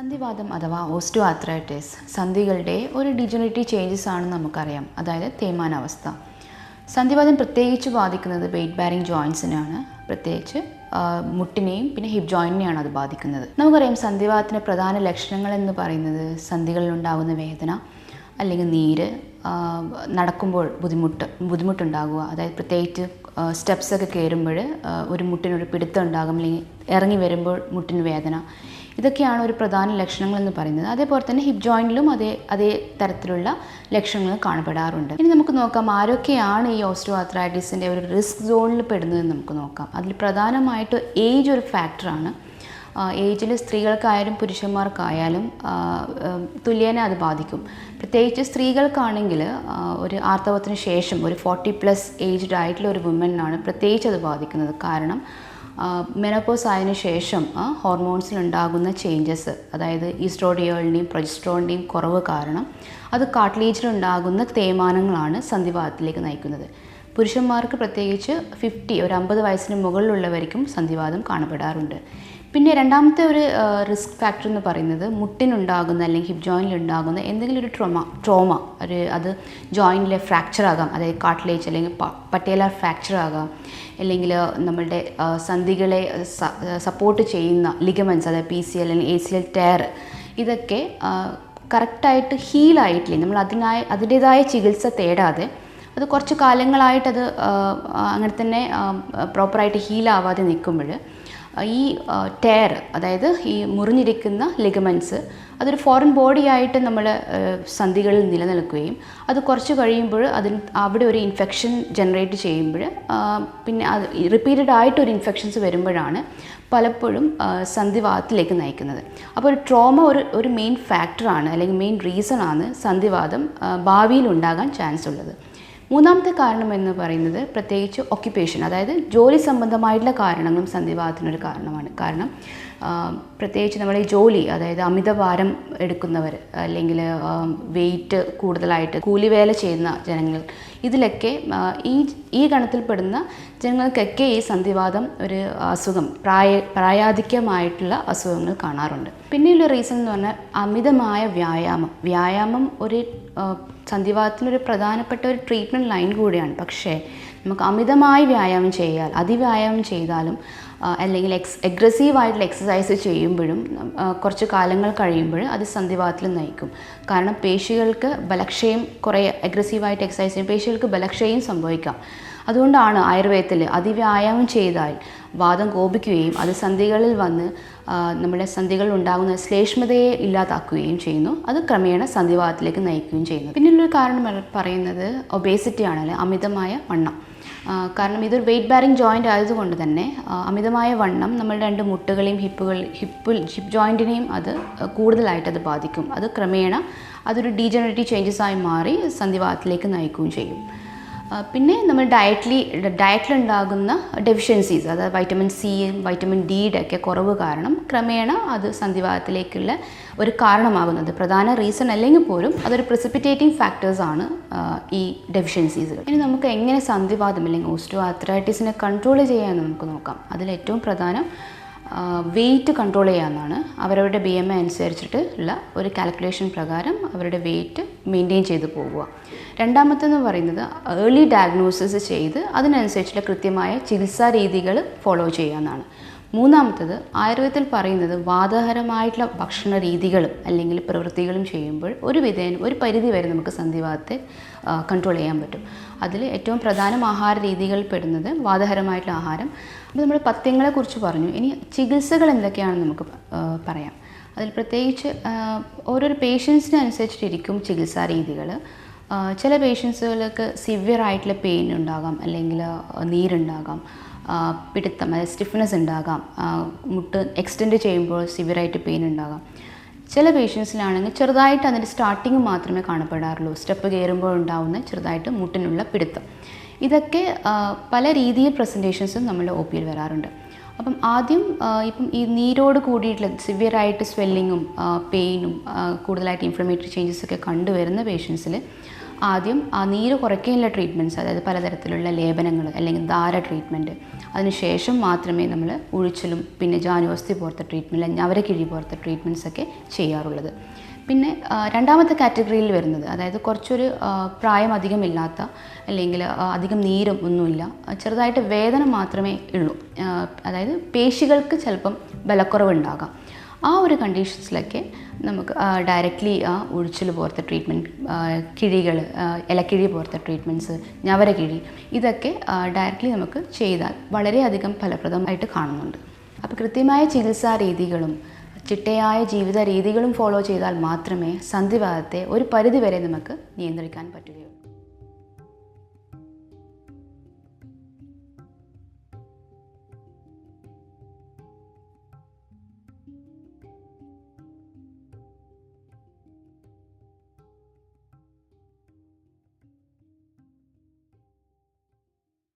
സന്ധിവാദം അഥവാ osteo arthritis സന്ധികളുടെ ഒരു ഡിജനറേറ്റീവ് ചേഞ്ചസ് ആണെന്ന് നമുക്കറിയാം. അതായത് തേയ്മാനാവസ്ഥ സന്ധിവാദം പ്രത്യേകിച്ച് ബാധിക്കുന്നത് വെയിറ്റ് ബാരിങ് ജോയിൻസിനാണ് പ്രത്യേകിച്ച് മുട്ടിനെയും പിന്നെ ഹിപ്പ് ജോയിന്റിനെയാണ് അത് ബാധിക്കുന്നത്. നമുക്കറിയാം സന്ധിവാദത്തിന്റെ പ്രധാന ലക്ഷണങ്ങൾ എന്ന് പറയുന്നത് സന്ധികളിലുണ്ടാകുന്ന വേദന അല്ലെങ്കിൽ നീര് നടക്കുമ്പോൾ ബുദ്ധിമുട്ട് ബുദ്ധിമുട്ടുണ്ടാകുക. അതായത് പ്രത്യേകിച്ച് സ്റ്റെപ്സൊക്കെ കയറുമ്പോൾ ഒരു മുട്ടിനൊരു പിടുത്തം ഉണ്ടാകും അല്ലെങ്കിൽ ഇറങ്ങി വരുമ്പോൾ മുട്ടിന് വേദന. ഇതൊക്കെയാണ് ഒരു പ്രധാന ലക്ഷണങ്ങൾ എന്ന് പറയുന്നത്. അതേപോലെ തന്നെ ഹിപ്പ് ജോയിന്റിലും അതേ അതേ തരത്തിലുള്ള ലക്ഷണങ്ങൾ കാണപ്പെടാറുണ്ട്. ഇനി നമുക്ക് നോക്കാം ആരൊക്കെയാണ് ഈ ഓസ്റ്റോ ആത്രൈറ്റിസിന്റെ ഒരു റിസ്ക് സോണിൽ പെടുന്നതെന്ന് നമുക്ക് നോക്കാം. അതിൽ പ്രധാനമായിട്ട് ഏജ് ഒരു ഫാക്ടറാണ് ഏജിൽ സ്ത്രീകൾക്കായാലും പുരുഷന്മാർക്കായാലും തുല്യനെ അത് ബാധിക്കും. പ്രത്യേകിച്ച് സ്ത്രീകൾക്കാണെങ്കിൽ ഒരു ആർത്തവത്തിന് ശേഷം ഒരു ഫോർട്ടി പ്ലസ് ഏജ്ഡ് ആയിട്ടുള്ള ഒരു വുമനാണ് പ്രത്യേകിച്ച് അത് ബാധിക്കുന്നത്. കാരണം മെനപ്പോസ് ആയതിനു ശേഷം ഹോർമോൺസിലുണ്ടാകുന്ന ചേഞ്ചസ് അതായത് ഈസ്ട്രോഡിയോളിന്റെയും പ്രൊജസ്ട്രോണിന്റെയും കുറവ് കാരണം അത് കാട്ട്ലേജിലുണ്ടാകുന്ന തേയ്മാനങ്ങളാണ് സന്ധിവാദത്തിലേക്ക് നയിക്കുന്നത്. പുരുഷന്മാർക്ക് പ്രത്യേകിച്ച് ഫിഫ്റ്റി ഒരു അമ്പത് വയസ്സിന് മുകളിലുള്ളവർക്കും സന്ധിവാദം കാണപ്പെടാറുണ്ട്. പിന്നെ രണ്ടാമത്തെ ഒരു റിസ്ക് ഫാക്ടർ എന്ന് പറയുന്നത് മുട്ടിനുണ്ടാകുന്ന അല്ലെങ്കിൽ ഹിപ്പ് ജോയിനിൽ ഉണ്ടാകുന്ന എന്തെങ്കിലും ഒരു ട്രോമ ട്രോമ ഒരു അത് ജോയിന്റിലെ ഫ്രാക്ചർ ആകാം. അതായത് കാട്ടിലേച്ച് അല്ലെങ്കിൽ പട്ടേലാർ ഫ്രാക്ചർ ആകാം. അല്ലെങ്കിൽ നമ്മളുടെ സന്ധികളെ സപ്പോർട്ട് ചെയ്യുന്ന ലിഗമെൻസ് അതായത് പി സി എൽ അല്ലെങ്കിൽ എ സി എൽ ടയർ ഇതൊക്കെ കറക്റ്റായിട്ട് ഹീലായിട്ടില്ലേ നമ്മൾ അതിനായി അതിന്റേതായ ചികിത്സ തേടാതെ അത് കുറച്ച് കാലങ്ങളായിട്ടത് അത് അങ്ങനെ തന്നെ പ്രോപ്പറായിട്ട് ഹീലാവാതെ നിൽക്കുമ്പോൾ ഈ ടയർ അതായത് ഈ മുറിഞ്ഞിരിക്കുന്ന ലിഗമെന്റ്സ് അതൊരു ഫോറിൻ ബോഡി ആയിട്ട് നമ്മൾ സന്ധികളിൽ നിലനിൽക്കുകയും അത് കുറച്ച് കഴിയുമ്പോൾ അതിന് അവിടെ ഒരു ഇൻഫെക്ഷൻ ജനറേറ്റ് ചെയ്യുമ്പോൾ പിന്നെ അത് റിപ്പീറ്റഡ് ആയിട്ട് ഒരു ഇൻഫെക്ഷൻസ് വരുമ്പോഴാണ് പലപ്പോഴും സന്ധിവാദത്തിലേക്ക് നയിക്കുന്നത്. അപ്പോൾ ഒരു ട്രോമ ഒരു ഒരു മെയിൻ ഫാക്ടറാണ് അല്ലെങ്കിൽ മെയിൻ റീസൺ ആണ് സന്ധിവാദം ഭാവിയിൽ ഉണ്ടാകാൻ ചാൻസ് ഉള്ളത്. മൂന്നാമത്തെ കാരണം എന്ന് പറയുന്നത് പ്രത്യേകിച്ച് ഒക്യുപ്പേഷൻ അതായത് ജോലി സംബന്ധമായിട്ടുള്ള കാരണങ്ങളും സന്ധിവാദത്തിനൊരു കാരണമാണ്. കാരണം പ്രത്യേകിച്ച് ഈ ജോലി അതായത് അമിതഭാരം എടുക്കുന്നവർ അല്ലെങ്കിൽ വെയിറ്റ് കൂടുതലായിട്ട് കൂലിവേല ചെയ്യുന്ന ജനങ്ങൾ ഇതിലൊക്കെ ഈ ഈ ഗണത്തിൽപ്പെടുന്ന ജനങ്ങൾക്കൊക്കെ ഈ സന്ധിവാദം ഒരു അസുഖം പ്രായ പ്രായാധിക്യമായിട്ടുള്ള അസുഖങ്ങൾ കാണാറുണ്ട്. പിന്നെയുള്ള റീസൺ എന്ന് പറഞ്ഞാൽ അമിതമായ വ്യായാമം. വ്യായാമം ഒരു സന്ധിവാദത്തിനൊരു പ്രധാനപ്പെട്ട ഒരു ട്രീറ്റ്മെന്റ് ലൈൻ കൂടിയാണ്. പക്ഷേ നമുക്ക് അമിതമായി വ്യായാമം ചെയ്യാൽ അതിവ്യായാമം ചെയ്താലും അല്ലെങ്കിൽ എക്സ് അഗ്രസീവായിട്ടുള്ള എക്സസൈസ് ചെയ്യുമ്പോഴും കുറച്ച് കാലങ്ങൾ കഴിയുമ്പോൾ അത് സന്ധിവാതത്തിൽ നയിക്കും. കാരണം പേശികൾക്ക് ബലക്ഷയം കുറേ അഗ്രസീവായിട്ട് എക്സസൈസ് ചെയ്യും പേശികൾക്ക് ബലക്ഷയം സംഭവിക്കാം. അതുകൊണ്ടാണ് ആയുർവേദത്തിൽ അതിവ്യായാമം ചെയ്താൽ വാദം കോപിക്കുകയും അത് സന്ധികളിൽ വന്ന് നമ്മുടെ സന്ധികളിൽ ഉണ്ടാകുന്ന ശ്ലേഷ്മതയെ ഇല്ലാതാക്കുകയും ചെയ്യുന്നു. അത് ക്രമേണ സന്ധിവാദത്തിലേക്ക് നയിക്കുകയും ചെയ്യുന്നു. പിന്നെയുള്ളൊരു കാരണം പറയുന്നത് ഒബേസിറ്റി ആണ് അല്ലെ അമിതമായ വണ്ണം. കാരണം ഇതൊരു വെയിറ്റ് ബാരിങ് ജോയിന്റ് ആയതുകൊണ്ട് തന്നെ അമിതമായ വണ്ണം നമ്മുടെ രണ്ട് മുട്ടുകളെയും ഹിപ്പുകൾ ഹിപ്പിൽ ഹിപ്പ് ജോയിന്റിനെയും അത് കൂടുതലായിട്ട് അത് ബാധിക്കും. അത് ക്രമേണ അതൊരു ഡീജനറേറ്റീവ് ചേഞ്ചസ് ആയി മാറി സന്ധിവാദത്തിലേക്ക് നയിക്കുകയും ചെയ്യും. പിന്നെ നമ്മൾ ഡയറ്റ്ലി ഡയറ്റിലുണ്ടാകുന്ന ഡെഫിഷ്യൻസീസ് അതായത് വൈറ്റമിൻ സിയും വൈറ്റമിൻ ഡിയുടെ ഒക്കെ കുറവ് കാരണം ക്രമേണ അത് സന്ധിവാതത്തിലേക്കുള്ള ഒരു കാരണമാകുന്നത്. പ്രധാന റീസൺ അല്ലെങ്കിൽ പോലും അതൊരു പ്രിസിപ്പിറ്റേറ്റിംഗ് ഫാക്ടേഴ്സാണ് ഈ ഡെഫിഷ്യൻസീസുകൾ ഇനി നമുക്ക് എങ്ങനെ സന്ധിവാദം അല്ലെങ്കിൽ ഓസ്റ്റോ ആത്രൈറ്റിസിനെ കൺട്രോൾ ചെയ്യാമെന്ന് നമുക്ക് നോക്കാം. അതിൽ ഏറ്റവും പ്രധാനം വെയിറ്റ് കൺട്രോൾ ചെയ്യാമെന്നാണ് അവരവരുടെ ബി എം ഐ അനുസരിച്ചിട്ട് ഉള്ള ഒരു കാൽക്കുലേഷൻ പ്രകാരം അവരുടെ വെയിറ്റ് മെയിന്റെയിൻ ചെയ്ത് പോവുക. രണ്ടാമത്തെന്ന് പറയുന്നത് ഏർലി ഡയഗ്നോസിസ് ചെയ്ത് അതിനനുസരിച്ചുള്ള കൃത്യമായ ചികിത്സാ രീതികൾ ഫോളോ ചെയ്യാമെന്നാണ് മൂന്നാമത്തത് ആയുർവേദത്തിൽ പറയുന്നത് വാദഹരമായിട്ടുള്ള ഭക്ഷണ രീതികളും അല്ലെങ്കിൽ പ്രവൃത്തികളും ചെയ്യുമ്പോൾ ഒരു വിധേന ഒരു പരിധി വരെ നമുക്ക് സന്ധിവാദത്തെ കൺട്രോൾ ചെയ്യാൻ പറ്റും. അതിൽ ഏറ്റവും പ്രധാനം ആഹാര രീതികളിൽ പെടുന്നത് വാദഹരമായിട്ടുള്ള ആഹാരം. അപ്പോൾ നമ്മൾ പത്യങ്ങളെക്കുറിച്ച് പറഞ്ഞു. ഇനി ചികിത്സകൾ എന്തൊക്കെയാണെന്ന് നമുക്ക് പറയാം. അതിൽ പ്രത്യേകിച്ച് ഓരോരോ പേഷ്യൻസിനനുസരിച്ചിട്ടിരിക്കും ചികിത്സാ രീതികൾ ചില പേഷ്യൻസുകൾക്ക് സിവിയർ ആയിട്ടുള്ള പെയിൻ ഉണ്ടാകാം അല്ലെങ്കിൽ നീരുണ്ടാകാം പിടുത്തം അതായത് സ്റ്റിഫ്നെസ് ഉണ്ടാകാം മുട്ട് എക്സ്റ്റെൻഡ് ചെയ്യുമ്പോൾ സിവിയറായിട്ട് പെയിൻ ഉണ്ടാകാം. ചില പേഷ്യൻസിലാണെങ്കിൽ ചെറുതായിട്ട് അതിന്റെ സ്റ്റാർട്ടിങ് മാത്രമേ കാണപ്പെടാറുള്ളൂ. സ്റ്റെപ്പ് കയറുമ്പോൾ ഉണ്ടാകുന്ന ചെറുതായിട്ട് മുട്ടിനുള്ള പിടുത്തം. ഇതൊക്കെ പല രീതിയിൽ പ്രസന്റേഷൻസും നമ്മുടെ ഒ പിയിൽ വരാറുണ്ട്. അപ്പം ആദ്യം ഇപ്പം ഈ നീരോട് കൂടിയിട്ടുള്ള സിവിയറായിട്ട് സ്വെല്ലിങ്ങും പെയിനും കൂടുതലായിട്ട് ഇൻഫ്ലമേറ്ററി ചേഞ്ചസ് ഒക്കെ കണ്ടുവരുന്ന പേഷ്യൻസിൽ ആദ്യം ആ നീര് കുറയ്ക്കാനുള്ള ട്രീറ്റ്മെന്റ്സ് അതായത് പലതരത്തിലുള്ള ലേപനങ്ങൾ അല്ലെങ്കിൽ ധാര ട്രീറ്റ്മെന്റ് അതിനുശേഷം മാത്രമേ നമ്മൾ ഉഴിച്ചിലും പിന്നെ ജാനുവസ്തി പോലത്തെ ട്രീറ്റ്മെന്റ് അല്ലെങ്കിൽ അവരക്കിഴി പോലത്തെ ട്രീറ്റ്മെന്റ്സ് ഒക്കെ ചെയ്യാറുള്ളത്. പിന്നെ രണ്ടാമത്തെ കാറ്റഗറിയിൽ വരുന്നത് അതായത് കുറച്ചൊരു പ്രായം അധികമില്ലാത്ത അല്ലെങ്കിൽ അധികം നീരും ഒന്നുമില്ല ചെറുതായിട്ട് വേദന മാത്രമേ ഉള്ളൂ. അതായത് പേശികൾക്ക് ചിലപ്പം ബലക്കുറവുണ്ടാകാം. ആ ഒരു കണ്ടീഷൻസിലൊക്കെ നമുക്ക് ഡയറക്റ്റ്ലി ആ ഒഴിച്ചിൽ പോലത്തെ ട്രീറ്റ്മെന്റ് കിഴികൾ ഇലക്കിഴി പോലത്തെ ട്രീറ്റ്മെന്റ്സ് ഞവരക്കിഴി ഇതൊക്കെ ഡയറക്റ്റ്ലി നമുക്ക് ചെയ്താൽ വളരെയധികം ഫലപ്രദമായിട്ട് കാണുന്നുണ്ട്. അപ്പോൾ കൃത്യമായ ചികിത്സാ രീതികളും ചിട്ടയായ ജീവിത രീതികളും ഫോളോ ചെയ്താൽ മാത്രമേ സന്ധിവാദത്തെ ഒരു പരിധിവരെ നമുക്ക് നിയന്ത്രിക്കാൻ പറ്റുകയുള്ളൂ.